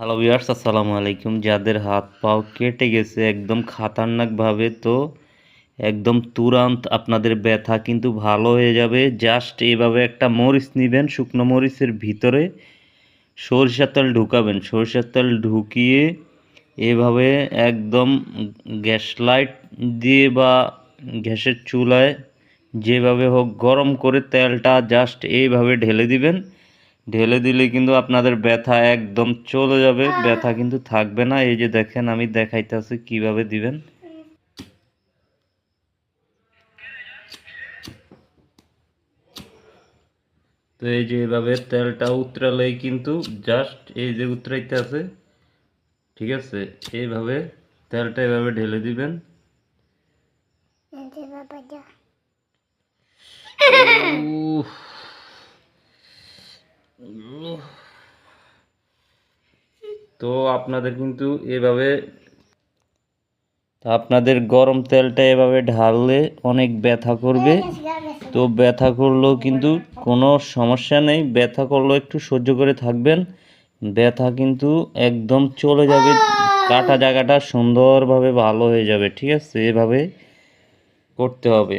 Hello viewers আসসালামু আলাইকুম। যাদের হাত পাও কেটে গেছে একদম খাতারনাকভাবে, তো একদম তুরান্ত আপনাদের ব্যথা কিন্তু ভালো হয়ে যাবে। জাস্ট এভাবে একটা মরিচ নেবেন, শুকনো মরিচের ভিতরে সরিষার তেল ঢুকাবেন। সরিষার তেল ঢুকিয়ে এভাবে একদম গ্যাস লাইট দিয়ে বা গ্যাসের চুলায় যেভাবে হোক গরম করে তেলটা জাস্ট এইভাবে ঢেলে দিবেন। ঢেলে দিলে কিন্তু আপনাদের ব্যথা একদম চলে যাবে। ব্যথা কিন্তু থাকবে না। এই যে দেখেন আমি দেখাইতেছি কীভাবে দিবেন। তো এই যে এভাবে তেলটা উতরালেই কিন্তু জাস্ট এই যে উতরাইতে আছে ঠিক আছে? এইভাবে তেলটা এভাবে ঢেলে দিবেন। উফ। তো আপনাদের কিন্তু এভাবে আপনাদের গরম তেলটা এভাবে ঢাললে অনেক ব্যথা করবে। তো ব্যথা করলেও কিন্তু কোনো সমস্যা নেই। ব্যথা করলেও একটু সহ্য করে থাকবেন। ব্যথা কিন্তু একদম চলে যাবে। কাটা জায়গাটা সুন্দরভাবে ভালো হয়ে যাবে। ঠিক আছে? এভাবে করতে হবে।